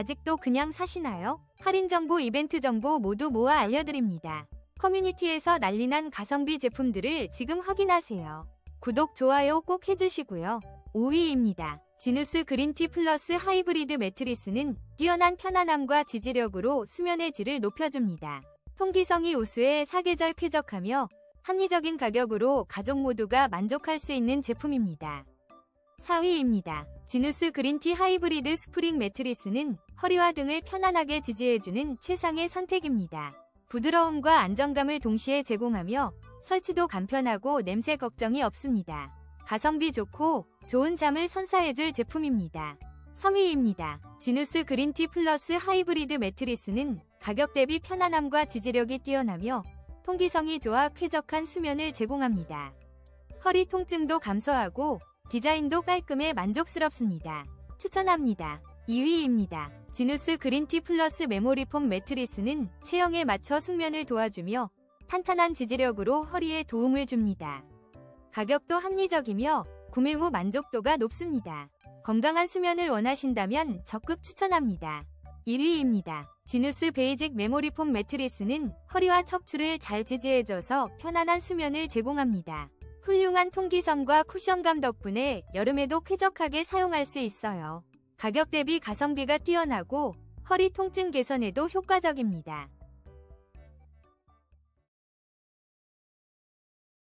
아직도 그냥 사시나요? 할인 정보, 이벤트 정보 모두 모아 알려드립니다. 커뮤니티에서 난리난 가성비 제품들을 지금 확인하세요. 구독, 좋아요 꼭 해주시고요. 5위입니다. 지누스 그린티 플러스 하이브리드 매트리스는 뛰어난 편안함과 지지력으로 수면의 질을 높여줍니다. 통기성이 우수해 사계절 쾌적하며 합리적인 가격으로 가족 모두가 만족할 수 있는 제품입니다. 4위입니다. 지누스 그린티 하이브리드 스프링 매트리스는 허리와 등을 편안하게 지지해주는 최상의 선택입니다. 부드러움과 안정감을 동시에 제공하며 설치도 간편하고 냄새 걱정이 없습니다. 가성비 좋고 좋은 잠을 선사해줄 제품입니다. 3위입니다. 지누스 그린티 플러스 하이브리드 매트리스는 가격 대비 편안함과 지지력이 뛰어나며 통기성이 좋아 쾌적한 수면을 제공합니다. 허리 통증도 감소하고 디자인도 깔끔해 만족스럽습니다. 추천합니다. 2위입니다. 지누스 그린티 플러스 메모리폼 매트리스는 체형에 맞춰 숙면을 도와주며 탄탄한 지지력으로 허리에 도움을 줍니다. 가격도 합리적이며 구매 후 만족도가 높습니다. 건강한 수면을 원하신다면 적극 추천합니다. 1위입니다. 지누스 베이직 메모리폼 매트리스는 허리와 척추를 잘 지지해줘서 편안한 수면을 제공합니다. 훌륭한 통기성과 쿠션감 덕분에 여름에도 쾌적하게 사용할 수 있어요. 가격 대비 가성비가 뛰어나고 허리 통증 개선에도 효과적입니다.